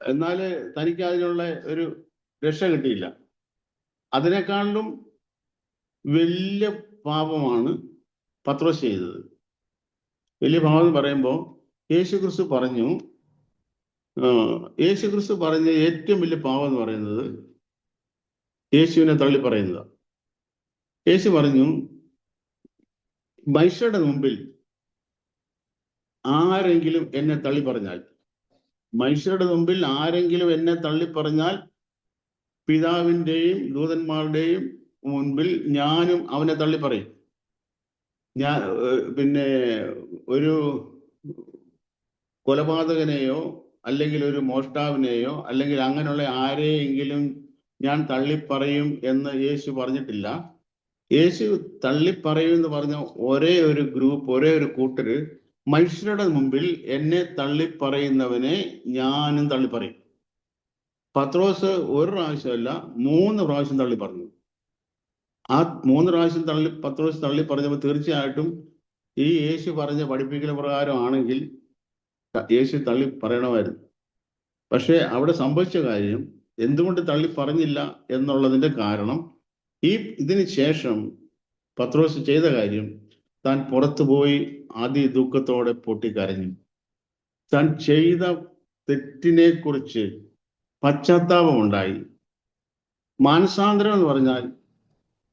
എന്നാൽ തനിക്ക് അതിനുള്ള ഒരു രക്ഷ കിട്ടിയില്ല. അതിനേക്കാളും വലിയ പാപമാണ് പത്രോസ് ചെയ്തത്. വലിയ ഭാഗം പറയുമ്പോൾ യേശു ക്രിസ്തു പറഞ്ഞു യേശു ക്രിസ്തു പറഞ്ഞ ഏറ്റവും വലിയ പാവം എന്ന് പറയുന്നത് യേശുവിനെ തള്ളി പറയുന്നത്. യേശു പറഞ്ഞു മനുഷ്യരുടെ മുമ്പിൽ ആരെങ്കിലും എന്നെ തള്ളി പറഞ്ഞാൽ മനുഷ്യരുടെ മുമ്പിൽ ആരെങ്കിലും എന്നെ തള്ളി പറഞ്ഞാൽ പിതാവിന്റെയും ദൂതന്മാരുടെയും മുൻപിൽ ഞാനും അവനെ തള്ളി പറയും. ഞാൻ പിന്നെ ഒരു കൊലപാതകനെയോ അല്ലെങ്കിൽ ഒരു മോഷ്ടാവിനെയോ അല്ലെങ്കിൽ അങ്ങനെയുള്ള ആരെയെങ്കിലും ഞാൻ തള്ളിപ്പറയും എന്ന് യേശു പറഞ്ഞിട്ടില്ല. യേശു തള്ളിപ്പറയും എന്ന് പറഞ്ഞ ഒരേ ഒരു ഗ്രൂപ്പ് ഒരേ ഒരു കൂട്ടര് മനുഷ്യരുടെ മുമ്പിൽ എന്നെ തള്ളിപ്പറയുന്നവനെ ഞാനും തള്ളിപ്പറയും. പത്രോസ് ഒരു പ്രാവശ്യമല്ല മൂന്ന് പ്രാവശ്യം തള്ളി പറഞ്ഞു ആ മൂന്ന് പ്രാവശ്യം തള്ളി പത്ത് പ്രാവശ്യം തള്ളി പറഞ്ഞപ്പോൾ തീർച്ചയായിട്ടും ഈ യേശു പറഞ്ഞ പഠിപ്പിക്കൽ പ്രകാരമാണെങ്കിൽ യേശു തള്ളി പറയണമായിരുന്നു. പക്ഷെ അവിടെ സംഭവിച്ച കാര്യം എന്തുകൊണ്ട് തള്ളി പറഞ്ഞില്ല എന്നുള്ളതിന്റെ കാരണം ഈ ഇതിന് ശേഷം പത്രോസ് ചെയ്ത കാര്യം താൻ പുറത്തു പോയി അതി ദുഃഖത്തോടെ പൊട്ടിക്കരഞ്ഞു. താൻ ചെയ്ത തെറ്റിനെ കുറിച്ച് പശ്ചാത്താപമുണ്ടായി. മാനസാന്തരം എന്ന് പറഞ്ഞാൽ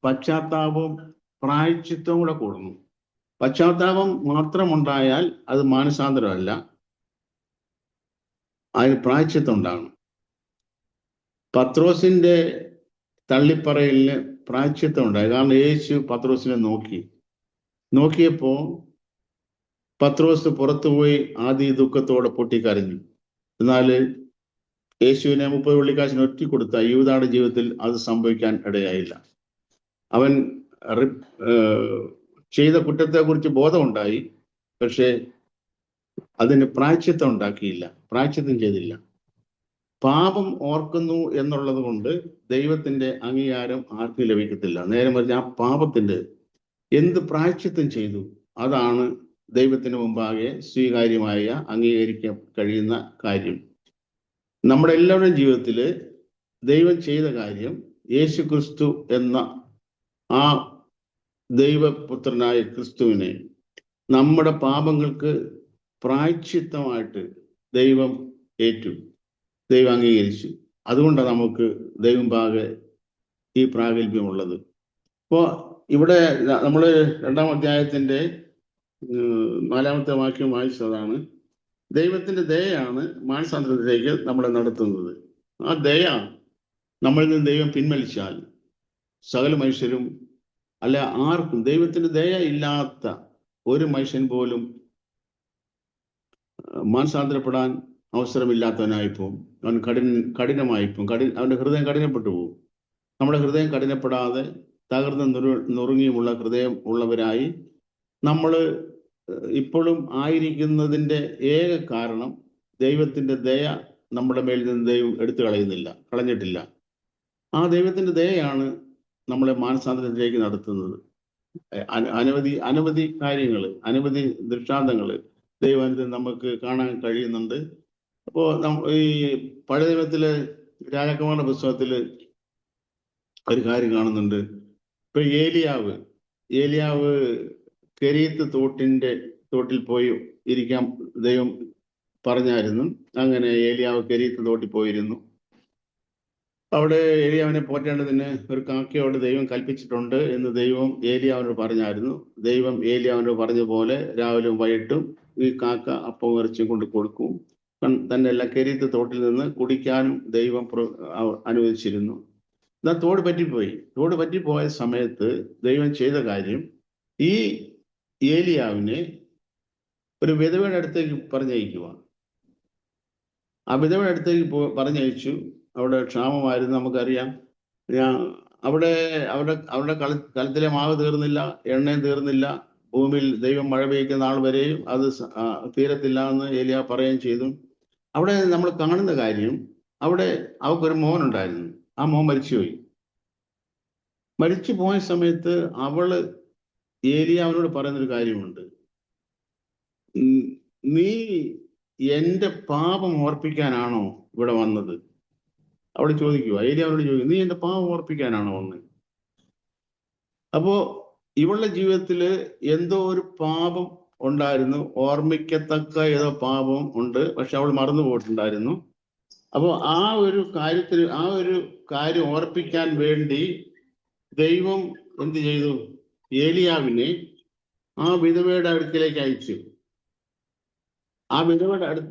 പശ്ചാത്താപവും പ്രായച്ചിത്തവും കൂടെ കൂടുന്നു. പശ്ചാത്താപം മാത്രമുണ്ടായാൽ അത് മാനസാന്തരമല്ല. അതിന് പ്രായച്ചിത്തം ഉണ്ടാകണം. പത്രോസിന്റെ തള്ളിപ്പറയലിന് പ്രായച്ചിത്തം ഉണ്ടായി. കാരണം യേശു പത്രോസിനെ നോക്കി. നോക്കിയപ്പോ പത്രോസ് പുറത്തുപോയി ആദ്യ ദുഃഖത്തോടെ പൊട്ടിക്കരഞ്ഞു. എന്നാൽ യേശുവിനെ മുപ്പത് വെള്ളിക്കാശിന് ഒറ്റ കൊടുത്ത യൂതാടെ ജീവിതത്തിൽ അത് സംഭവിക്കാൻ ഇടയായില്ല. അവൻ ചെയ്ത കുറ്റത്തെക്കുറിച്ച് ബോധമുണ്ടായി. പക്ഷേ അതിന് പ്രായച്ചിത്തം ഉണ്ടാക്കിയില്ല പ്രായച്ചിത്തം ചെയ്തില്ല. പാപം ഓർക്കുന്നു എന്നുള്ളത് കൊണ്ട് ദൈവത്തിന്റെ അംഗീകാരം ആർക്കും ലഭിക്കത്തില്ല. നേരെ മറിച്ച് ആ പാപത്തിന്റെ എന്ത് പ്രായച്ചിത്തം ചെയ്തു അതാണ് ദൈവത്തിന് മുമ്പാകെ സ്വീകാര്യമായ അംഗീകരിക്കാൻ കഴിയുന്ന കാര്യം. നമ്മുടെ എല്ലാവരുടെയും ജീവിതത്തിൽ ദൈവം ചെയ്ത കാര്യം യേശു ക്രിസ്തു എന്ന ആ ദൈവപുത്രനായ ക്രിസ്തുവിനെ നമ്മുടെ പാപങ്ങൾക്ക് പ്രായച്ചിത്തമായിട്ട് ദൈവം ഏറ്റു ദൈവം അംഗീകരിച്ചു. അതുകൊണ്ടാണ് നമുക്ക് ദൈവം പാകെ ഈ പ്രാഗൽഭ്യമുള്ളത്. അപ്പോ ഇവിടെ നമ്മൾ രണ്ടാം അധ്യായത്തിന്റെ നാലാമത്തെ വാക്യം വായിച്ചതാണ്. ദൈവത്തിന്റെ ദയാണ് മാനസാന്തരത്തിലേക്ക് നമ്മളെ നടത്തുന്നത്. ആ ദയ നമ്മളിൽ നിന്ന് ദൈവം പിൻവലിച്ചാൽ സകല മനുഷ്യരും അല്ല ആർക്കും ദൈവത്തിന്റെ ദയ ഇല്ലാത്ത ഒരു മനുഷ്യൻ പോലും മാനസാന്തരപ്പെടാൻ അവസരമില്ലാത്തവനായിപ്പോവും. അവൻ കഠിന കഠിനമായിപ്പോവും. കഠിന അവന്റെ ഹൃദയം കഠിനപ്പെട്ടു പോകും നമ്മുടെ ഹൃദയം കഠിനപ്പെടാതെ തകർന്ന് നുറു നുറുങ്ങിയുമുള്ള ഹൃദയം ഉള്ളവരായി നമ്മൾ ഇപ്പോഴും ആയിരിക്കുന്നതിന്റെ ഏക കാരണം ദൈവത്തിന്റെ ദയ നമ്മുടെ മേൽ നിന്ന് ദൈവം എടുത്തു കളയുന്നില്ല കളഞ്ഞിട്ടില്ല. ആ ദൈവത്തിന്റെ ദയയാണ് നമ്മളെ മാനസാന്തരത്തിലേക്ക് നടത്തുന്നത്. അനവധി അനവധി കാര്യങ്ങൾ അനവധി ദൃഷ്ടാന്തങ്ങൾ ദൈവത്തിൽ നമുക്ക് കാണാൻ കഴിയുന്നുണ്ട്. അപ്പോൾ ഈ പഴയ ദൈവത്തിലെ രാജകുമാരുടെ പുസ്തകത്തിൽ ഒരു കാര്യം കാണുന്നുണ്ട്. ഇപ്പൊ ഏലിയാവ് ഏലിയാവ് കെരീത്ത് തോട്ടിന്റെ തോട്ടിൽ പോയി ഇരിക്കാൻ ദൈവം പറഞ്ഞായിരുന്നു. അങ്ങനെ ഏലിയാവ് കെരീത്ത് തോട്ടിൽ പോയിരുന്നു. അവിടെ ഏലിയാവിനെ പോറ്റേണ്ടതിന് ഒരു കാക്കയോട് ദൈവം കൽപ്പിച്ചിട്ടുണ്ട് എന്ന് ദൈവം ഏലിയാവിനോട് പറഞ്ഞായിരുന്നു. ദൈവം ഏലിയാവിനോട് പറഞ്ഞ പോലെ രാവിലെയും വൈകിട്ടും ഈ കാക്ക അപ്പം ഇറച്ചിയും കൊണ്ട് കൊടുക്കും. തന്റെ എല്ലാ കെരീത്ത് തോട്ടിൽ നിന്ന് കുടിക്കാനും ദൈവം അനുവദിച്ചിരുന്നു. എന്നാൽ തോട് പറ്റിപ്പോയി. തോട് പറ്റിപ്പോയ സമയത്ത് ദൈവം ചെയ്ത കാര്യം ഈ ഏലിയാവിനെ ഒരു വിധവയുടെ അടുത്തേക്ക് പറഞ്ഞയക്കുക ആ വിധവയുടെ അടുത്തേക്ക് പറഞ്ഞയച്ചു. അവിടെ ക്ഷാമമായിരുന്നു നമുക്കറിയാം. അവിടെ അവിടെ അവിടെ കള കലത്തിലെ മാവ് തീർന്നില്ല എണ്ണയും തീർന്നില്ല. ഭൂമിയിൽ ദൈവം മഴ പെയ്ക്കുന്ന നാൾ വരെയും അത് തീരത്തില്ല എന്ന് ഏലിയ പറയുകയും ചെയ്തു. അവിടെ നമ്മൾ കാണുന്ന കാര്യം അവിടെ അവക്കൊരു മോൻ ഉണ്ടായിരുന്നു ആ മോൻ മരിച്ചുപോയി. മരിച്ചു പോയ സമയത്ത് അവൾ ഏലിയ അവനോട് പറയുന്നൊരു കാര്യമുണ്ട്. നീ എന്റെ പാപം ഓർപ്പിക്കാനാണോ ഇവിടെ വന്നത്? അവിടെ ചോദിക്കുക ഏലി അവരോട് ചോദിക്കും നീ എന്റെ പാവം ഓർപ്പിക്കാനാണോ വന്നത് അപ്പോ ഇവളുടെ ജീവിതത്തിൽ എന്തോ ഒരു പാപം ഉണ്ടായിരുന്നു. ഓർമ്മിക്കത്തക്ക ഏതോ പാപം ഉണ്ട് പക്ഷെ അവൾ മറന്നു പോയിട്ടുണ്ടായിരുന്നു. അപ്പോൾ ആ ഒരു കാര്യത്തിൽ ആ ഒരു കാര്യം ഓർപ്പിക്കാൻ വേണ്ടി ദൈവം എന്ത് ചെയ്തു? ഏലിയാവിനെ ആ വിധവയുടെ അടുക്കിലേക്ക് അയച്ചു. ആ വിധവയുടെ അടു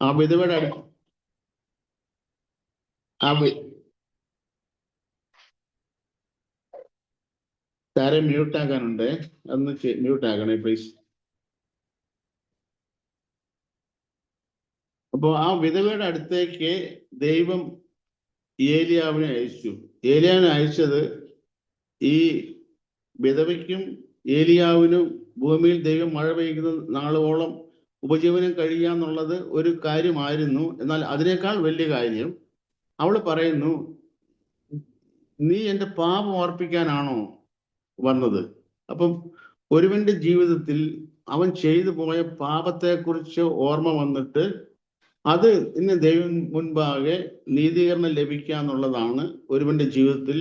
ആ വിധവയുടെ അടുത്ത് ആ താരെ മ്യൂട്ട് ആക്കാനുണ്ട്. മ്യൂട്ടാക്കണേ മ്യൂട്ട് ആക്കണേ പ്ലീസ് അപ്പോ ആ വിധവയുടെ അടുത്തേക്ക് ദൈവം ഏലിയാവിനെ അയച്ചു. ഏലിയാവിനെ അയച്ചത് ഈ വിധവയ്ക്കും ഏലിയാവിനും ഭൂമിയിൽ ദൈവം മഴ പെയ്യുന്ന നാളോളം ഉപജീവനം കഴിയുക എന്നുള്ളത് ഒരു കാര്യമായിരുന്നു. എന്നാൽ അതിനേക്കാൾ വലിയ കാര്യം അവൾ പറയുന്നു നീ എന്റെ പാപം ഓർപ്പിക്കാനാണോ വന്നത്? അപ്പം ഒരുവന്റെ ജീവിതത്തിൽ അവൻ ചെയ്തു പോയ പാപത്തെക്കുറിച്ച് ഓർമ്മ വന്നിട്ട് അത് ഇന്ന് ദൈവം മുൻപാകെ നീതീകരണം ലഭിക്കുക എന്നുള്ളതാണ് ഒരുവന്റെ ജീവിതത്തിൽ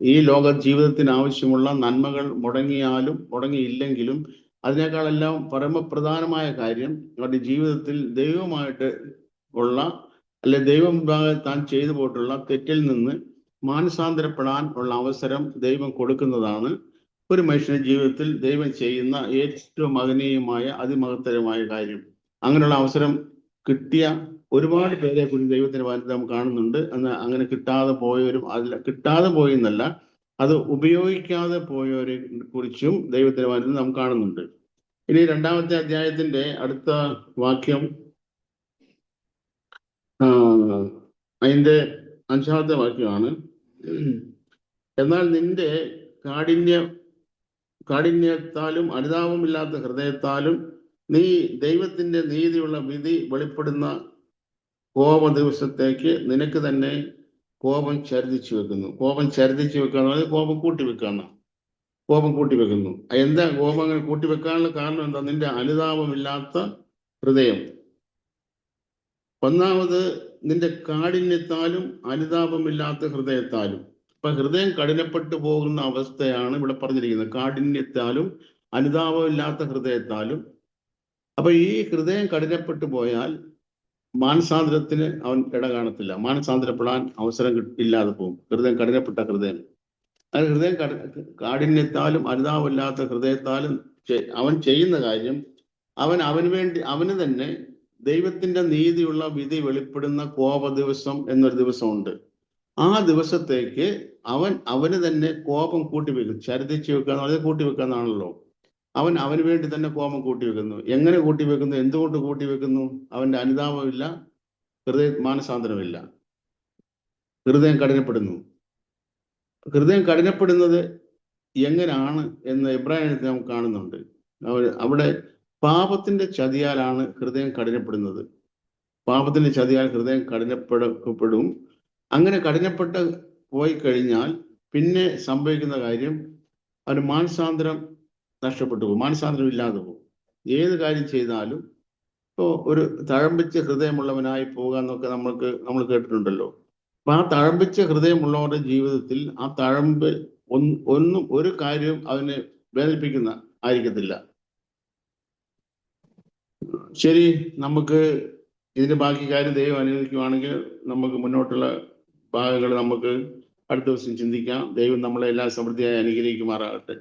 ഈ ലോക ജീവിതത്തിന് ആവശ്യമുള്ള നന്മകൾ മുടങ്ങിയാലും മുടങ്ങിയില്ലെങ്കിലും അതിനേക്കാളെല്ലാം പരമപ്രധാനമായ കാര്യം അവരുടെ ജീവിതത്തിൽ ദൈവമായിട്ട് ഉള്ള അല്ലെ ദൈവം താൻ ചെയ്തു പോയിട്ടുള്ള തെറ്റിൽ നിന്ന് മാനസാന്തരപ്പെടാൻ ഉള്ള അവസരം ദൈവം കൊടുക്കുന്നതാണ്. ഒരു മനുഷ്യന്റെ ജീവിതത്തിൽ ദൈവം ചെയ്യുന്ന ഏറ്റവും മഹനീയമായ അതിമഹത്തരമായ കാര്യം. അങ്ങനെയുള്ള അവസരം കിട്ടിയ ഒരുപാട് പേരെ കുറിച്ച് ദൈവത്തിന്റെ വാനത്തിൽ നാം കാണുന്നുണ്ട്. എന്നാൽ അങ്ങനെ കിട്ടാതെ പോയവരും അതിൽ കിട്ടാതെ പോയെന്നല്ല അത് ഉപയോഗിക്കാതെ പോയവരെ കുറിച്ചും ദൈവത്തിന്റെ വാനത്തിൽ നാം കാണുന്നുണ്ട്. ഇനി രണ്ടാമത്തെ അധ്യായത്തിന്റെ അടുത്ത വാക്യം അതിന്റെ അഞ്ചാമത്തെ വാക്യമാണ്. എന്നാൽ നിന്റെ കാഠിന്യ കാഠിന്യത്താലും അനുതാപമില്ലാത്ത ഹൃദയത്താലും നീ ദൈവത്തിന്റെ നീതിയുള്ള വിധി വെളിപ്പെടുന്ന കോപ ദിവസത്തേക്ക് നിനക്ക് തന്നെ കോപം ചരിതിച്ചു വെക്കുന്നു. കോപം ചരിതിച്ചു വെക്കുക എന്ന് പറഞ്ഞാൽ കോപം കൂട്ടി വെക്കാന്ന കോപം കൂട്ടി വെക്കുന്നു എന്താ കോപം അങ്ങനെ കൂട്ടി വെക്കാനുള്ള കാരണം എന്താ? നിന്റെ അനുതാപമില്ലാത്ത ഹൃദയം. ഒന്നാമത് നിന്റെ കാഠിന്യത്താലും അനുതാപമില്ലാത്ത ഹൃദയത്താലും. ഇപ്പൊ ഹൃദയം കഠിനപ്പെട്ടു പോകുന്ന അവസ്ഥയാണ് ഇവിടെ പറഞ്ഞിരിക്കുന്നത്. കാഠിന്യത്താലും അനുതാപമില്ലാത്ത ഹൃദയത്താലും. അപ്പൊ ഈ ഹൃദയം കഠിനപ്പെട്ടു പോയാൽ മാനസാന്തരത്തിന് അവൻ ഇട കാണത്തില്ല. മാനസാന്തരപ്പെടാൻ അവസരം ഇല്ലാതെ പോകും. ഹൃദയം കഠിനപ്പെട്ട ഹൃദയം. അത് ഹൃദയം കഠി- കാഠിന്യത്താലും അനുതാപമില്ലാത്ത ഹൃദയത്താലും അവൻ ചെയ്യുന്ന കാര്യം അവൻ അവന് വേണ്ടി അവന് തന്നെ ദൈവത്തിന്റെ നീതിയുള്ള വിധി വെളിപ്പെടുന്ന കോപ ദിവസം എന്നൊരു ദിവസമുണ്ട്. ആ ദിവസത്തേക്ക് അവൻ അവന് തന്നെ കോപം കൂട്ടിവെക്കും ചരിതിച്ച് വെക്കുക എന്ന് പറഞ്ഞാൽ കൂട്ടിവെക്കാന്നാണല്ലോ. അവൻ അവന് വേണ്ടി തന്നെ കോപം കൂട്ടിവെക്കുന്നു. എങ്ങനെ കൂട്ടിവെക്കുന്നു? എന്തുകൊണ്ട് കൂട്ടിവെക്കുന്നു? അവന്റെ അനുതാപമില്ല ഹൃദയ മാനസാന്തരമില്ല. ഹൃദയം കഠിനപ്പെടുന്നു. ഹൃദയം കഠിനപ്പെടുന്നത് എങ്ങനെയാണ് എന്ന് ഇബ്രാഹിമത്തിൽ നാം കാണുന്നുണ്ട്. അവ- അവിടെ പാപത്തിന്റെ ചതിയാലാണ് ഹൃദയം കഠിനപ്പെടുന്നത്. പാപത്തിന്റെ ചതിയാൽ ഹൃദയം കഠിനപ്പെടപ്പെടും അങ്ങനെ കഠിനപ്പെട്ട് പോയി കഴിഞ്ഞാൽ പിന്നെ സംഭവിക്കുന്ന കാര്യം അവന് മാനസാന്തരം നഷ്ടപ്പെട്ടു പോകും. മാനസാന്തരം ഇല്ലാതെ പോകും. ഏത് കാര്യം ചെയ്താലും ഇപ്പോൾ ഒരു തഴമ്പിച്ച ഹൃദയമുള്ളവനായി പോകുക എന്നൊക്കെ നമ്മൾക്ക് നമ്മൾ കേട്ടിട്ടുണ്ടല്ലോ. അപ്പൊ ആ തഴമ്പിച്ച ഹൃദയമുള്ളവരുടെ ജീവിതത്തിൽ ആ തഴമ്പ് ഒന്ന് ഒരു കാര്യവും അതിനെ വേദനിപ്പിക്കുന്ന ആയിരിക്കത്തില്ല. ശരി നമുക്ക് ഇതിന്റെ ബാക്കി കാര്യം ദൈവം അനുവദിക്കുവാണെങ്കിൽ നമുക്ക് മുന്നോട്ടുള്ള ഭാഗങ്ങൾ നമുക്ക് അടുത്ത ദിവസം ചിന്തിക്കാം. ദൈവം നമ്മളെ എല്ലാ സമൃദ്ധിയായി അനുഗ്രഹിക്കുമാറാകട്ടെ.